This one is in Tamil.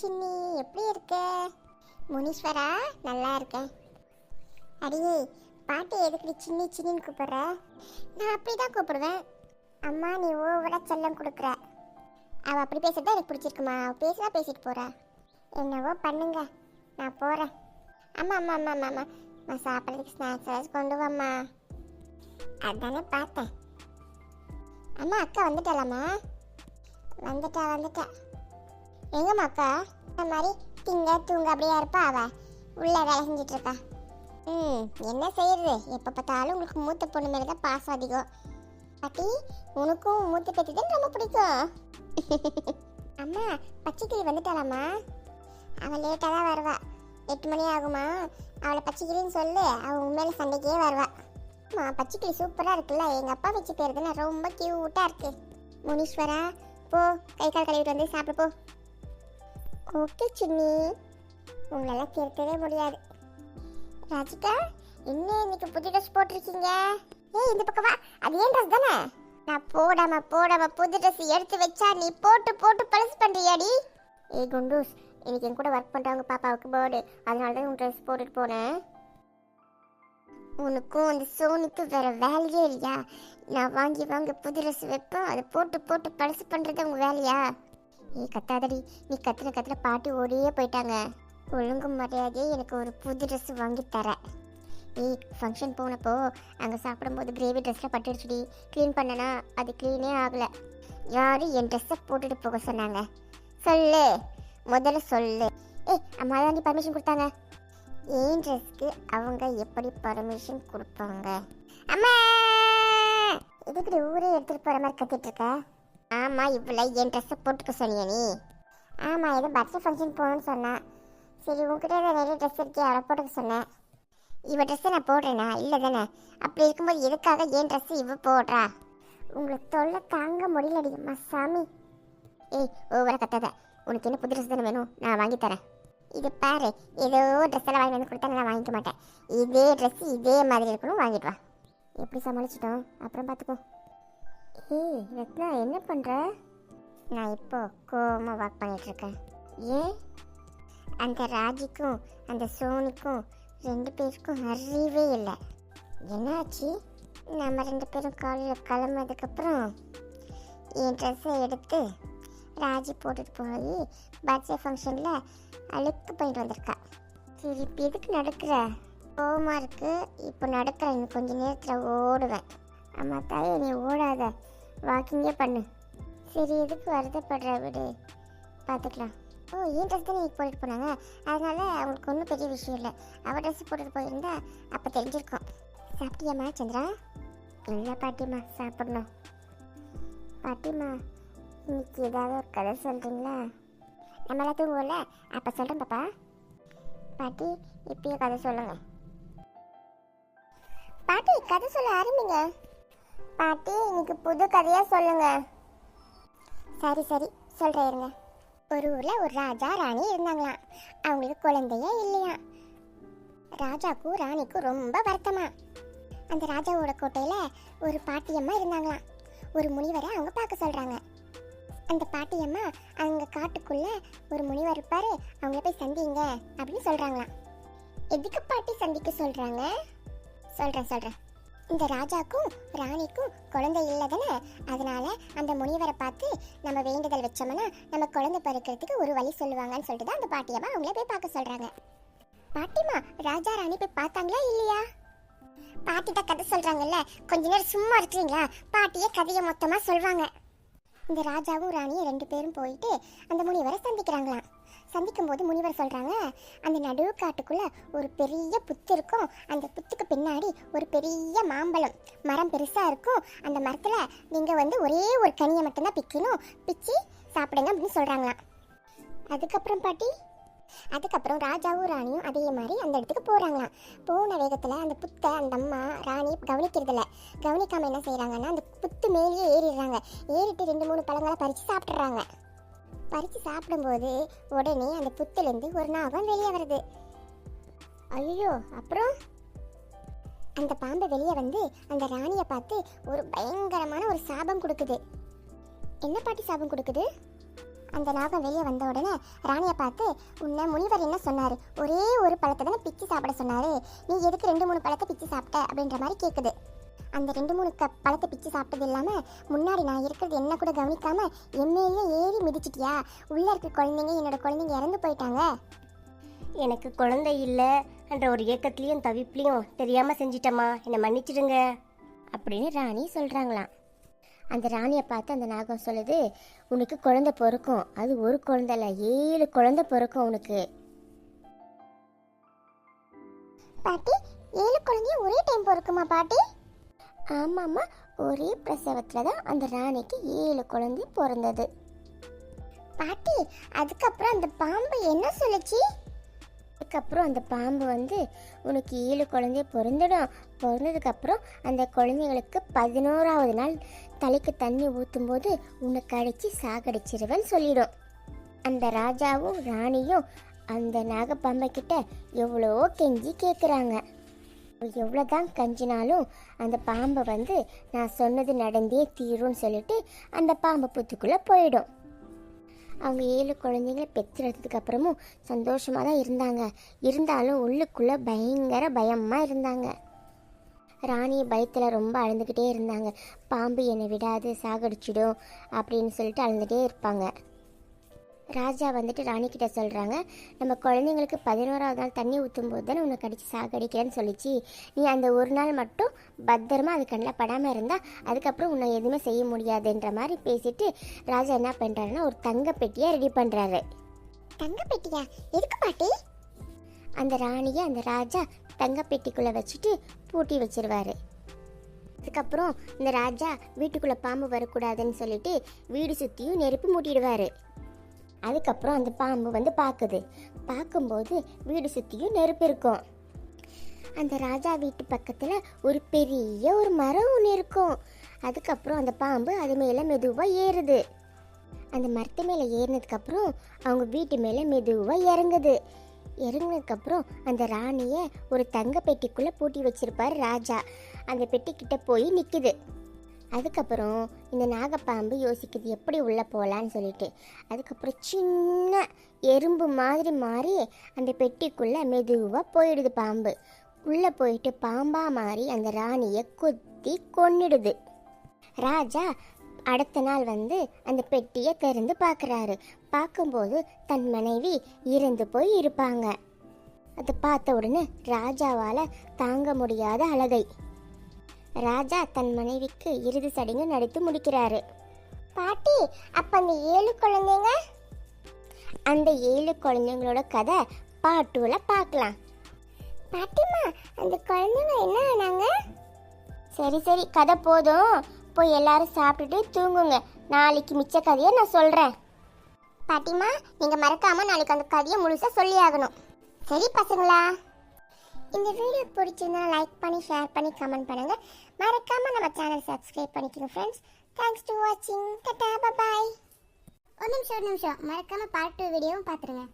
சின்னி எப்படி இருக்க? முனீஸ்வரா நல்லா இருக்கேன். அடியே பாட்டி எதுக்கு சின்னி சின்னின்னு கூப்பிடுற? நான் அப்படி தான் கூப்பிடுவேன். அம்மா நீ ஓவரா செல்லம் கொடுக்குற. அவள் அப்படி பேசுறது எனக்கு பிடிச்சிருக்குமா? அவள் பேசுனா பேசிட்டு போகிறா என்னவோ பண்ணுங்க. நான் போகிறேன் அம்மா அம்மா அம்மா அம்மா அம்மா. நான் சாப்பிட்றதுக்கு ஸ்நாக்ஸ் ஏதாச்சும் கொண்டு வாம்மா. அதானே பார்த்தேன். அம்மா அக்கா வந்துட்டாளாம்மா? வந்துட்டா வந்துட்டா. எங்கம்மா அக்கா? இந்த மாதிரி திங்க தூங்க அப்படியே இருப்பா அவ? உள்ள வேலை செஞ்சுட்டு இருக்கா. ம் என்ன செய்யறது எப்போ பார்த்தாலும் உங்களுக்கு மூத்த பொண்ணு மேலே தான் பாசம் அதிகம். பாட்டி உனக்கும் மூத்த பேத்தி தான் ரொம்ப பிடிக்கும். அம்மா பச்சைக்கிளி வந்துட்டாளாம்மா. அவள் லேட்டாக தான் வருவா. எட்டு மணி ஆகுமா? அவளை பச்சைக்கிளின்னு சொல்லு அவள் உண்மையில சண்டைக்கே வருவா. அம்மா பச்சைக்கிளி சூப்பராக இருக்குல்ல? எங்கள் அப்பா வச்சு பேர் ரொம்ப க்யூட்டாக இருக்கு. முனீஸ்வரா போ கை கால் கழுவிட்டு வந்து சாப்பிடு போ. ஓகே சின்னி உங்களெல்லாம் திருத்தவே முடியாது. ராஜிகா என்ன இன்னைக்கு புது ட்ரெஸ் போட்டிருக்கீங்க? ஏய் இந்த பக்கம் வா. அது ஏன் ட்ரெஸ் தானே? நான் போடாம போடாம புது ட்ரெஸ் எடுத்து வச்சா நீ போட்டு போட்டு பழசு பண்ணுறியாடி ஏய் குண்டூஸ் இன்னைக்கு என் கூட ஒர்க் பண்ணுறவங்க பாப்பாவுக்கு பேர்டு அதனால தான் உன் ட்ரெஸ் போட்டுட்டு போனேன். உனக்கும் அந்த சோனுக்கும் வேற வேலையே இல்லையா? நான் வாங்கி வாங்க புது ட்ரெஸ் வைப்பேன். அதை போட்டு போட்டு பழசு பண்ணுறது உங்கள் வேலையா? நீ கத்தாதடி. நீ கத்துன கத்துல பாட்டி ஓடியே போயிட்டாங்க. ஒழுங்கு மரியாதையே எனக்கு ஒரு புது ட்ரெஸ் வாங்கி தர. ஏய் ஃபங்க்ஷன் போனப்போ அங்கே சாப்பிடும்போது கிரேவி ட்ரெஸ்ஸில் பட்டுடுச்சுடி. க்ளீன் பண்ணனா அது க்ளீனே ஆகலை. யாரும் என் ட்ரெஸ்ஸை போட்டுட்டு போக சொன்னாங்க? சொல்லு. முதல்ல சொல்லு. ஏய் அம்மா தான் பர்மிஷன் கொடுத்தாங்க. என் ட்ரெஸ்க்கு அவங்க எப்படி பர்மிஷன் கொடுப்பாங்க? அம்மா! இதுக்கு ஊரே எடுத்துகிட்டு போகிற மாதிரி கத்திட்டு இருக்க? ஆமாம் இவ்வளோ என் ட்ரெஸ்ஸை போட்டுக்க சொன்னிய நீ. ஆமாம் ஏதோ பர்த்டே ஃபங்க்ஷன் போகணும்னு சொன்னேன் சரி உங்ககிட்ட ஏதோ நிறைய ட்ரெஸ் இருக்கே அவளை போட்டுக்க சொன்னேன். இவன் ட்ரெஸ்ஸை நான் போடுறேனா? இல்லை தானே? அப்படி இருக்கும்போது எதுக்காக என் ட்ரெஸ் இவ போடுறா? உங்களுக்கு தொல்லை தாங்க முடியலடி அம்மா சாமி? ஏய் ஓவர கத்தாத. உனக்கு என்ன புது ட்ரெஸ் தானே வேணும்? நான் வாங்கி தரேன். இது பாரு ஏதோ ட்ரெஸ் எல்லாம் வாங்கி வந்து கொடுத்தா நான் வாங்கிக்க மாட்டேன். இதே ட்ரெஸ் இதே மாதிரி இருக்கணும் வாங்கிட்டு வா. எப்படி சமாளிச்சிட்டோம்? அப்புறம் பார்த்துக்கோ ஏய் ரத்னா என்ன பண்ணுற நான் இப்போ கோவமாக வாக் பண்ணிகிட்ருக்கேன் இருக்கேன் ஏன்? அந்த ராஜிக்கும் அந்த சோனிக்கும் ரெண்டு பேருக்கும் அறிவே இல்லை. என்னாச்சு? நம்ம ரெண்டு பேரும் காலையில் கிளம்புனதுக்கப்புறம் என் ட்ரெஸ்ஸை எடுத்து ராஜி போட்டுட்டு போய் பர்த்டே ஃபங்க்ஷனில் அழுக்கு பண்ணிட்டு வந்திருக்கா. சரி இப்போ எதுக்கு நடக்கிற? கோவமாக இருக்குது இப்போ நடக்கிற இன்னும் கொஞ்சம் நேரத்தில் ஓடுவேன். அம்மா தாயே நீ ஓடாத. வாக்கிங்கே பண்ணு. சரி எதுக்கு வருத்தப்படுற விடு. பார்த்துக்கலாம் ஓ ஏன் ட்ரெஸ் தானே போட்டுட்டு போனாங்க? அதனால அவங்களுக்கு ஒன்றும் பெரிய விஷயம் இல்லை. அவள் ட்ரெஸ் போட்டுட்டு போயிருந்தா அப்போ தெரிஞ்சிருக்கும். சாப்பிட்டியாம்மா சந்திரா? இல்லை பாட்டிம்மா சாப்பிடணும். பாட்டிம்மா இன்னைக்கு ஏதாவது ஒரு கதை சொல்கிறீங்களா நம்மளாம் தூங்குவோம்ல? அப்போ சொல்கிறேன் பாப்பா. பாட்டி இப்பயே கதை சொல்லுங்க. பாட்டி கதை சொல்ல ஆரம்பிங்க. பாட்டி இன்னைக்கு புது கதையாக சொல்லுங்க. சரி சரி. சொல்கிறேன் இருங்க. ஒரு ஊரில் ஒரு ராஜா ராணி இருந்தாங்களாம். அவங்களுக்கு குழந்தையே இல்லையா ராஜாக்கும் ராணிக்கும் ரொம்ப வருத்தமா. அந்த ராஜாவோட கோட்டையில் ஒரு பாட்டியம்மா இருந்தாங்களாம். ஒரு முனிவரை அவங்க பார்க்க சொல்கிறாங்க அந்த பாட்டியம்மா அவங்க காட்டுக்குள்ள ஒரு முனிவர் இருப்பாரு. அவங்கள போய் சந்திங்க. அப்படின்னு சொல்றாங்களாம். எதுக்கு பாட்டி சந்திக்க சொல்றாங்க? சொல்றேன் சொல்றேன். இந்த ராஜாக்கும் ராணிக்கும் குழந்தை இல்லை தானே அதனால அந்த முனிவரை பார்த்து நம்ம வேண்டுதல் வச்சோம்னா நம்ம குழந்தை பிறக்கிறதுக்கு ஒரு வழி சொல்லுவாங்கன்னு சொல்லிட்டு தான் அந்த பாட்டியம்மா அவங்கள போய் பார்க்க சொல்றாங்க. பாட்டிமா ராஜா ராணி போய் பார்த்தாங்களா இல்லையா? பாட்டி தான் கதை சொல்றாங்கல்ல கொஞ்ச நேரம் சும்மா இருக்கிறீங்களா பாட்டியே கதையை மொத்தமா சொல்வாங்க. இந்த ராஜாவும் ராணியும் ரெண்டு பேரும் போயிட்டு அந்த முனிவரை சந்திக்கிறாங்களாம். சந்திக்கும் போது முனிவர் சொல்கிறாங்க அந்த நடு காட்டுக்குள்ளே ஒரு பெரிய புத்து இருக்கும். அந்த புத்துக்கு பின்னாடி ஒரு பெரிய மாம்பழம். மரம் பெருசாக இருக்கும். அந்த மரத்தில் நீங்கள் வந்து ஒரே ஒரு கனியை மட்டும்தான் பிக்கணும். பிச்சு சாப்பிடுங்க அப்படின்னு சொல்கிறாங்களாம் அதுக்கப்புறம் பாட்டி? அதுக்கப்புறம் ராஜாவும் ராணியும் அதே மாதிரி அந்த இடத்துக்கு போகிறாங்களாம் போன வேகத்தில் அந்த புத்தை அந்த அம்மா ராணி கவனிக்கிறதில்ல. கவனிக்காமல் என்ன செய்கிறாங்கன்னா அந்த புத்து மேலேயே ஏறிடுறாங்க. ஏறிட்டு ரெண்டு மூணு பழங்களை பறித்து சாப்பிட்றாங்க பறித்து சாப்பிடும்போது உடனே அந்த புத்துலேருந்து ஒரு நாகம் வெளியே வருது. ஐயோ அப்புறம்? அந்த பாம்பு வெளியே வந்து அந்த ராணியை பார்த்து ஒரு பயங்கரமான ஒரு சாபம் கொடுக்குது. என்ன பாட்டி சாபம் கொடுக்குது? அந்த நாகம் வெளியே வந்த உடனே ராணியை பார்த்து உன்னை முனிவர் என்ன சொன்னார்? ஒரே ஒரு பழத்தை தானே பிச்சு சாப்பிட சொன்னார். நீ எதுக்கு ரெண்டு மூணு பழத்தை பிச்சு சாப்பிட்ட? அப்படின்ற மாதிரி கேட்குது அந்த ரெண்டு மூணு க பழத்தை பிச்சு சாப்பிட்டது இல்லாமல் முன்னாடி நான் இருக்கிறது என்ன கூட கவனிக்காம எம்எல்ஏ ஏறி மிதிச்சிட்டியா? உள்ளே இருக்க குழந்தைங்க என்னோட குழந்தைங்க இறந்து போயிட்டாங்க. எனக்கு குழந்தை இல்லை என்ற ஒரு ஏக்கத்துலேயும் தவிப்புலையும் தெரியாமல் செஞ்சிட்டம்மா. என்னை மன்னிச்சிடுங்க. அப்படின்னு ராணி சொல்கிறாங்களாம் அந்த ராணியை பார்த்து அந்த நாகம் சொல்லுது உனக்கு குழந்தை பிறக்கும். அது ஒரு குழந்தை இல்லை ஏழு குழந்தை பிறக்கும் உனக்கு. பாட்டி ஏழு குழந்தையும் ஒரே டைம் பிறக்குமா பாட்டி? ஆமாம்மா ஒரே பிரசவத்தில் தான் அந்த ராணிக்கு ஏழு குழந்தை பிறந்தது. பாட்டி அதுக்கப்புறம் அந்த பாம்பு என்ன சொல்லுச்சு? அதுக்கப்புறம் அந்த பாம்பு வந்து உனக்கு ஏழு குழந்தை பிறந்துடும். பிறந்ததுக்கப்புறம் அந்த குழந்தைங்களுக்கு பதினோராவது நாள் தலைக்கு தண்ணி ஊற்றும் போது உன்னை கடிச்சு சாகடிச்சிருவேன்னு சொல்லிடும். அந்த ராஜாவும் ராணியும் அந்த நாகப்பாம்பை கிட்ட எவ்வளோ கெஞ்சி கேட்குறாங்க எவ்வளோதான் கஞ்சினாலும் அந்த பாம்பை வந்து நான் சொன்னது நடந்தே தீரும்னு சொல்லிட்டு அந்த பாம்பு புத்துக்குள்ளே போயிடும். அவங்க ஏழு குழந்தைங்கள பெற்றெடுத்ததுக்கு அப்புறமும் சந்தோஷமாக தான் இருந்தாங்க. இருந்தாலும் உள்ளுக்குள்ளே பயங்கர பயமாக இருந்தாங்க. ராணி பயத்தில் ரொம்ப அழுதுகிட்டே இருந்தாங்க. பாம்பு என்னை விடாது சாகடிச்சிடும் அப்படின்னு சொல்லிட்டு அழுதுகிட்டே இருப்பாங்க. ராஜா வந்துட்டு ராணி கிட்ட சொல்கிறாங்க நம்ம குழந்தைங்களுக்கு பதினோராவது நாள் தண்ணி ஊற்றும் போது தானே உன்னை கடிச்சு சாகடிக்கிறேன்னு சொல்லிச்சு. நீ அந்த ஒரு நாள் மட்டும் பத்திரமா அது கண்ணில் படாமல் இருந்தால் அதுக்கப்புறம் உன்னை எதுவுமே செய்ய முடியாதுன்ற மாதிரி பேசிட்டு ராஜா என்ன பண்ணுறாருன்னா ஒரு தங்க பெட்டியை ரெடி பண்ணுறாரு தங்க பெட்டியா எதுக்கு பாட்டி? அந்த ராணியை அந்த ராஜா தங்க பெட்டிக்குள்ளே வச்சுட்டு பூட்டி வச்சிருவாரு. அதுக்கப்புறம் இந்த ராஜா வீட்டுக்குள்ளே பாம்பு வரக்கூடாதுன்னு சொல்லிட்டு வீடு சுற்றியும் நெருப்பு மூட்டிடுவார். அதுக்கப்புறம் அந்த பாம்பு வந்து பார்க்குது பார்க்கும்போது வீடு சுற்றியும் நெருப்பு இருக்கும். அந்த ராஜா வீட்டு பக்கத்தில் ஒரு பெரிய ஒரு மரம் ஒன்று இருக்கும். அதுக்கப்புறம் அந்த பாம்பு அது மேலே மெதுவாக ஏறுது. அந்த மரத்து மேலே ஏறினதுக்கப்புறம் அவங்க வீட்டு மேலே மெதுவாக இறங்குது. இறங்கினதுக்கப்புறம் அந்த ராணியை ஒரு தங்க பெட்டிக்குள்ளே பூட்டி வச்சிருப்பார் ராஜா. அந்த பெட்டிக்கிட்ட போய் நிற்கிது அதுக்கப்புறம் இந்த நாகப்பாம்பு யோசிக்குது எப்படி உள்ளே போகலான்னு சொல்லிட்டு. அதுக்கப்புறம் சின்ன எறும்பு மாதிரி மாறி அந்த பெட்டிக்குள்ளே மெதுவாக போயிடுது பாம்பு. உள்ளே போயிட்டு பாம்பாக மாறி அந்த ராணியை கொத்தி கொன்னிடுது. ராஜா அடுத்த நாள் வந்து அந்த பெட்டியை திறந்து பார்க்குறாரு பார்க்கும்போது தன் மனைவி இறந்து போய் இருப்பாங்க. அதை பார்த்த உடனே ராஜாவால் தாங்க முடியாத அழகை. ராஜா தன் மனைவிக்கு இறுதி சடங்கு நடத்தி முடிக்கிறாரு. பாட்டி அப்ப அந்த ஏழு குழந்தைங்க? அந்த ஏழு குழந்தைங்களோட கதை பாட்டுவில் பார்க்கலாம். பாட்டிமா அந்த குழந்தைங்க என்ன ஆனாங்க? சரி சரி கதை போதும். போய் எல்லாரும் சாப்பிட்டுட்டு தூங்குங்க. நாளைக்கு மிச்ச கதையை நான் சொல்கிறேன் பாட்டிமா நீங்கள் மறக்காமல் நாளைக்கு அந்த கதையை முழுசா சொல்லி ஆகணும். சரி பசங்களா? இந்த வீடியோ பிடிச்சிருந்தா லைக் பண்ணி ஷேர் பண்ணி கமெண்ட் பண்ணுங்கள் மறக்காம நம்ம சேனல் சப்ஸ்கிரைப் பண்ணிக்கோங்க ஃப்ரெண்ட்ஸ் தேங்க்ஸ் டு வாட்சிங் டட்டா பாய் ஒரு நிமிஷம் ஒரு நிமிஷம். மறக்காம பார்ட் டூ வீடியோவும் பார்த்துருங்க.